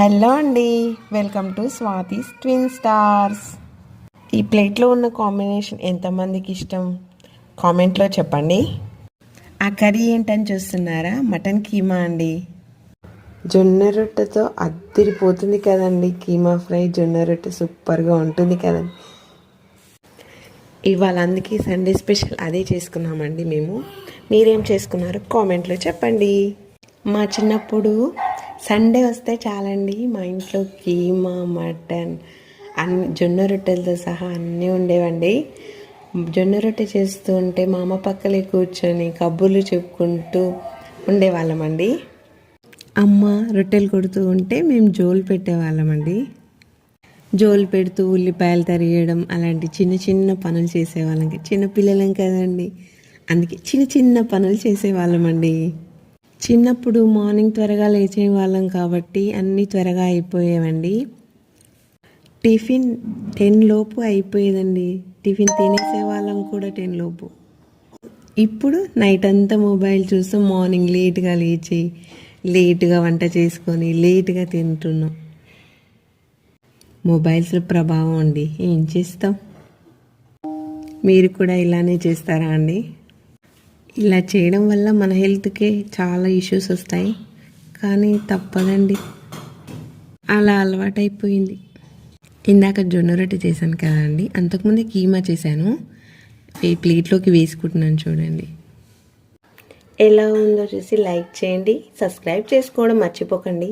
Hello అండి welcome to Swathi's twin stars. ఈ ప్లేట్లో ఉన్న కాంబినేషన్ ఎంతమందికి ఇష్టం? కామెంట్లో చెప్పండి. ఆ కర్రీ ఏంటని చూస్తున్నారా? మటన్ కీమా అండి. జొన్న రొట్టెతో అద్దిరిపోతుంది కదండి. కీమా ఫ్రై జొన్న రొట్టె సూపర్గా ఉంటుంది కదండి. ఇవాళ అందుకే సండే స్పెషల్ అదే చేసుకున్నామండి మేము. మీరేం చేసుకున్నారో కామెంట్లో చెప్పండి. మా చిన్నప్పుడు సండే వస్తే చాలండి మా ఇంట్లో కీమా మటన్ అన్ని జొన్న రొట్టెలతో సహా అన్నీ ఉండేవండి. జొన్న రొట్టె చేస్తూ ఉంటే మా అమ్మ పక్కలే కూర్చొని కబుర్లు చెప్పుకుంటూ ఉండేవాళ్ళమండి. అమ్మ రొట్టెలు కొడుతూ ఉంటే మేము జోలు పెట్టేవాళ్ళమండి. జోలు పెడుతూ ఉల్లిపాయలు తరిగేయడం అలాంటి చిన్న చిన్న పనులు చేసేవాళ్ళం. చిన్న పిల్లలం కదండి. అందుకే చిన్న చిన్న పనులు చేసేవాళ్ళమండి. చిన్నప్పుడు మార్నింగ్ త్వరగా లేచే వాళ్ళం కాబట్టి అన్నీ త్వరగా అయిపోయేవండి. టిఫిన్ టెన్ లోపు అయిపోయేదండి. టిఫిన్ తినేసే వాళ్ళం కూడా టెన్ లోపు. ఇప్పుడు నైట్ అంతా మొబైల్ చూస్తూ మార్నింగ్ లేట్గా లేచి లేట్గా వంట చేసుకొని లేట్గా తింటున్నాం. మొబైల్స్ ప్రభావం అండి. ఏం చేస్తాం? మీరు కూడా ఇలానే చేస్తారా అండి? ఇలా చేయడం వల్ల మన హెల్త్కే చాలా ఇష్యూస్ వస్తాయి. కానీ తప్పదండి. అలా అలవాటైపోయింది. ఇందాక జొన్న రొట్టె చేశాను కదండి. అంతకుముందే కీమా చేశాను. ఈ ప్లేట్లోకి వేసుకుంటున్నాను చూడండి. ఎలా ఉందో చూసి లైక్ చేయండి. సబ్స్క్రైబ్ చేసుకోవడం మర్చిపోకండి.